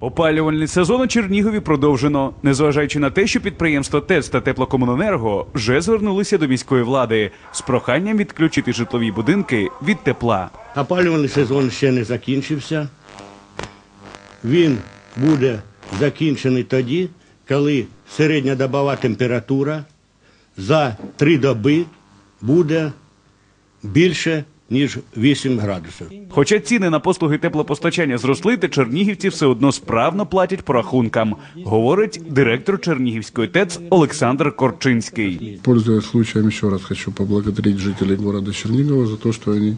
Опалювальний сезон у Чернігові продовжено. Незважаючи на те, що підприємства ТЕЦ та Теплокомуненерго вже звернулися до міської влади з проханням відключити житлові будинки від тепла. Опалювальний сезон ще не закінчився. Він буде закінчений тоді, коли середньодобова температура за три доби буде більше, ніж 8 градусів. Хоча ціни на послуги теплопостачання зросли, та чернігівці все одно справно платять по рахункам, говорить директор Чернігівської ТЕЦ Олександр Корчинський. Пользуясь случаем, ще раз хочу поблагодарить жителей города Чернігова за те, що они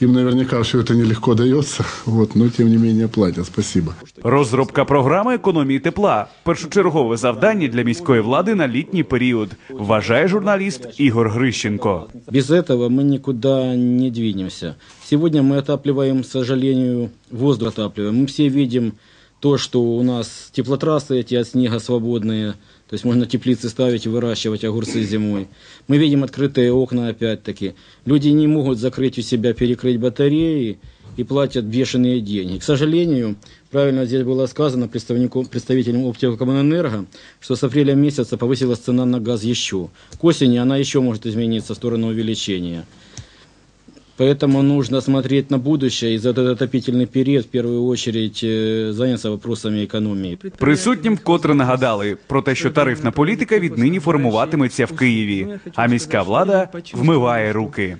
им наверняка все это нелегко дается, вот, но тем не менее платят. Спасибо. Розробка програми економії тепла першочергове завдання для міської влади на літній період, вважає журналіст Ігор Грищенко. Без этого мы никуда не двинемся. Сегодня мы отапливаем, к сожалению, воздух отапливаем. Мы все видим то, что у нас теплотрассы эти от снега свободные, то есть можно теплицы ставить и выращивать огурцы зимой. Мы видим открытые окна опять-таки. Люди не могут закрыть у себя, перекрыть батареи и платят бешеные деньги. К сожалению, правильно здесь было сказано представнику, представителям Оптикомэнерго, что с апреля месяца повысилась цена на газ еще. К осени она еще может измениться в сторону увеличения. Поэтому нужно смотреть на будущее и за этот отопительный период в первую очередь э, заняться вопросами экономии. Присутнім вкотре нагадали про те, що тарифна політика віднині формуватиметься в Києві, а міська влада вмиває руки.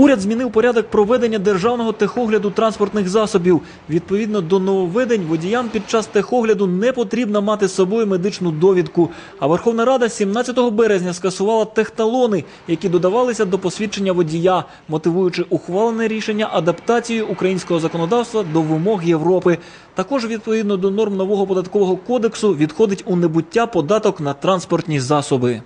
Уряд змінив порядок проведення державного техогляду транспортних засобів. Відповідно до нововведень, водіям під час техогляду не потрібно мати з собою медичну довідку. А Верховна Рада 17 березня скасувала техталони, які додавалися до посвідчення водія, мотивуючи ухвалене рішення адаптацією українського законодавства до вимог Європи. Також відповідно до норм нового податкового кодексу відходить у небуття податок на транспортні засоби.